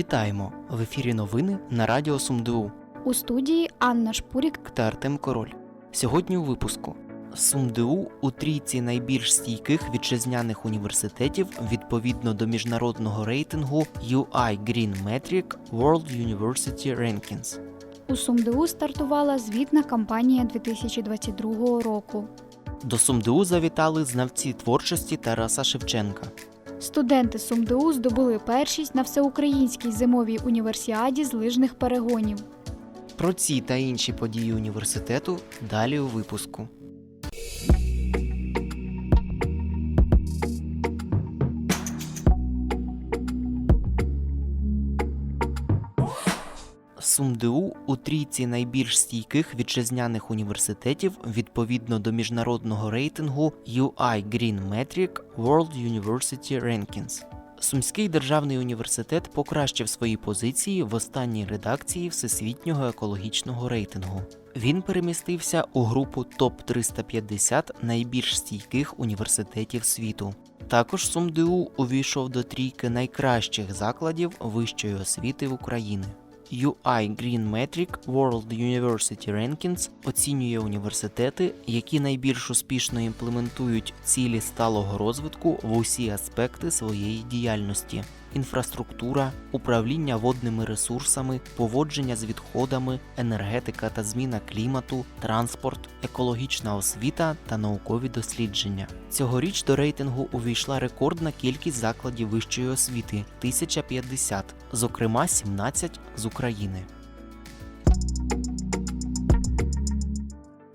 Вітаємо! В ефірі новини на Радіо СумДУ У студії Анна Шпурік. та Артем Король. Сьогодні у випуску СумДУ у трійці найбільш стійких вітчизняних університетів відповідно до міжнародного рейтингу UI Green Metric World University Rankings. У СумДУ стартувала звітна кампанія 2022 року. До СумДУ завітали знавці творчості Тараса Шевченка. Студенти СумДУ здобули першість на всеукраїнській зимовій універсіаді з лижних перегонів. Про ці та інші події університету далі у випуску. СумДУ у трійці найбільш стійких вітчизняних університетів відповідно до міжнародного рейтингу UI Green Metric World University Rankings. Сумський державний університет покращив свої позиції в останній редакції Всесвітнього екологічного рейтингу. Він перемістився у групу топ 350 найбільш стійких університетів світу. Також СумДУ увійшов до трійки найкращих закладів вищої освіти України. UI Green Metric World University Rankings оцінює університети, які найбільш успішно імплементують цілі сталого розвитку в усі аспекти своєї діяльності: інфраструктура, управління водними ресурсами, поводження з відходами, енергетика та зміна клімату, транспорт, екологічна освіта та наукові дослідження. Цьогоріч до рейтингу увійшла рекордна кількість закладів вищої освіти 1050, зокрема 17 з України.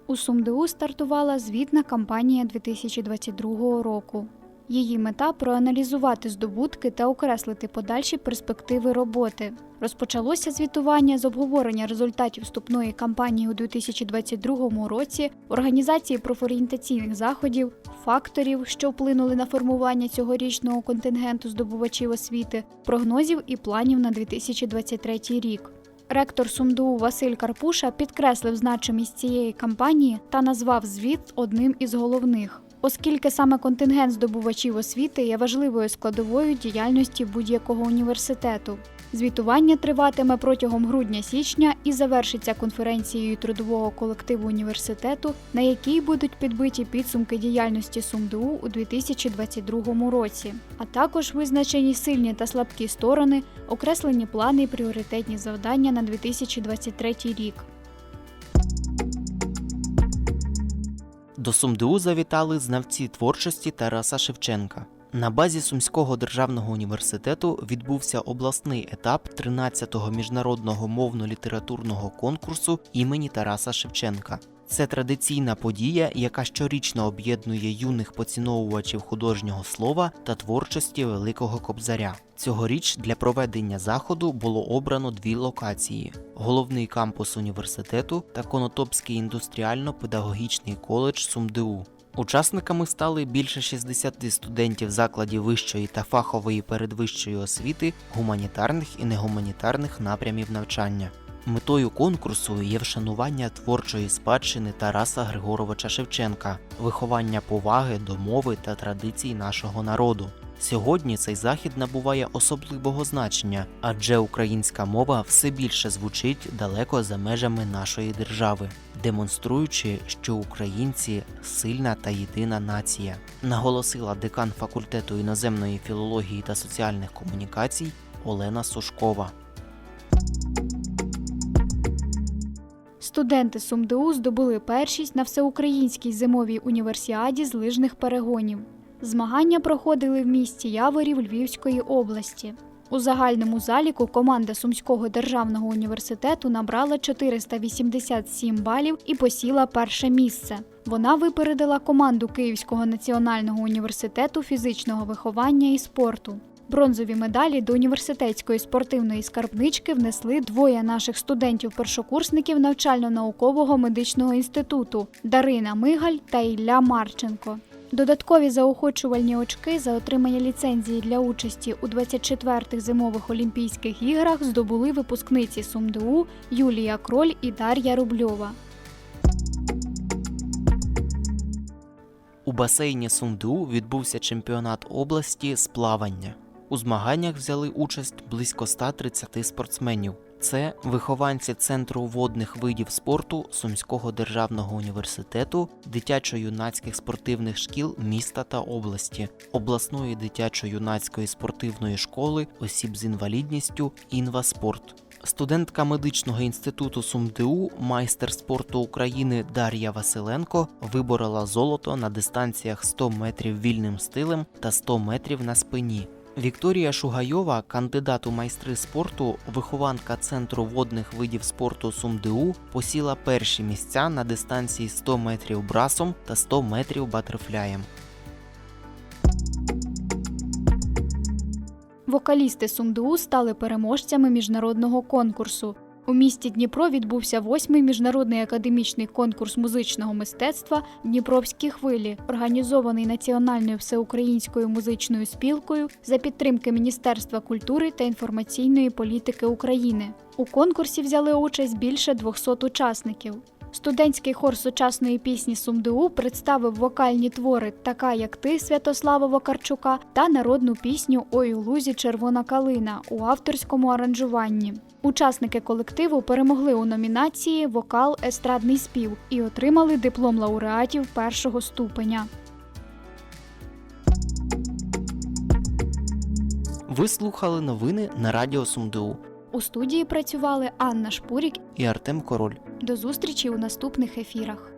У СумДУ стартувала звітна кампанія 2022 року. Її мета проаналізувати здобутки та окреслити подальші перспективи роботи. Розпочалося звітування з обговорення результатів вступної кампанії у 2022 році, організації профорієнтаційних заходів, факторів, що вплинули на формування цьогорічного контингенту здобувачів освіти, прогнозів і планів на 2023 рік. Ректор СумДУ Василь Карпуша підкреслив значимість цієї кампанії та назвав звіт одним із головних, оскільки саме контингент здобувачів освіти є важливою складовою діяльності будь-якого університету. Звітування триватиме протягом грудня-січня і завершиться конференцією трудового колективу університету, на якій будуть підбиті підсумки діяльності СумДУ у 2022 році, а також визначені сильні та слабкі сторони, окреслені плани і пріоритетні завдання на 2023 рік. До СумДУ завітали знавці творчості Тараса Шевченка. На базі Сумського державного університету відбувся обласний етап 13-го міжнародного мовно-літературного конкурсу імені Тараса Шевченка. Це традиційна подія, яка щорічно об'єднує юних поціновувачів художнього слова та творчості Великого Кобзаря. Цьогоріч для проведення заходу було обрано дві локації: головний кампус університету та Конотопський індустріально-педагогічний коледж СумДУ. Учасниками стали більше 60 студентів закладів вищої та фахової передвищої освіти, гуманітарних і негуманітарних напрямів навчання. Метою конкурсу є вшанування творчої спадщини Тараса Григоровича Шевченка, виховання поваги до мови та традицій нашого народу. Сьогодні цей захід набуває особливого значення, адже українська мова все більше звучить далеко за межами нашої держави, демонструючи, що українці сильна та єдина нація, наголосила декан факультету іноземної філології та соціальних комунікацій Олена Сушкова. Студенти СумДУ здобули першість на всеукраїнській зимовій універсіаді з лижних перегонів. Змагання проходили в місті Яворів Львівської області. У загальному заліку команда Сумського державного університету набрала 487 балів і посіла перше місце. Вона випередила команду Київського національного університету фізичного виховання і спорту. Бронзові медалі до університетської спортивної скарбнички внесли двоє наших студентів-першокурсників навчально-наукового медичного інституту Дарина Мигаль та Ілля Марченко. Додаткові заохочувальні очки за отримання ліцензії для участі у 24-х зимових Олімпійських іграх здобули випускниці СумДУ Юлія Кроль і Дар'я Рубльова. У басейні СумДУ відбувся чемпіонат області з плавання. У змаганнях взяли участь близько 130 спортсменів. Це вихованці Центру водних видів спорту Сумського державного університету, дитячо-юнацьких спортивних шкіл міста та області, обласної дитячо-юнацької спортивної школи осіб з інвалідністю Інваспорт. Студентка медичного інституту СумДУ, майстер спорту України Дар'я Василенко виборола золото на дистанціях 100 метрів вільним стилем та 100 метрів на спині. Вікторія Шугайова, кандидат у майстри спорту, вихованка Центру водних видів спорту СумДУ, посіла перші місця на дистанції 100 метрів брасом та 100 метрів батерфляєм. Вокалісти СумДУ стали переможцями міжнародного конкурсу. У місті Дніпро відбувся восьмий міжнародний академічний конкурс музичного мистецтва Дніпровські хвилі, організований Національною всеукраїнською музичною спілкою за підтримки Міністерства культури та інформаційної політики України. У конкурсі взяли участь більше 200 учасників. Студентський хор сучасної пісні СумДУ представив вокальні твори Така як ти Святослава Вакарчука та народну пісню Ой у лузі червона калина у авторському аранжуванні. Учасники колективу перемогли у номінації Вокал естрадний спів і отримали диплом лауреатів першого ступеня. Ви слухали новини на радіо СумДУ У студії працювали Анна Шпурік. і Артем Король. До зустрічі у наступних ефірах.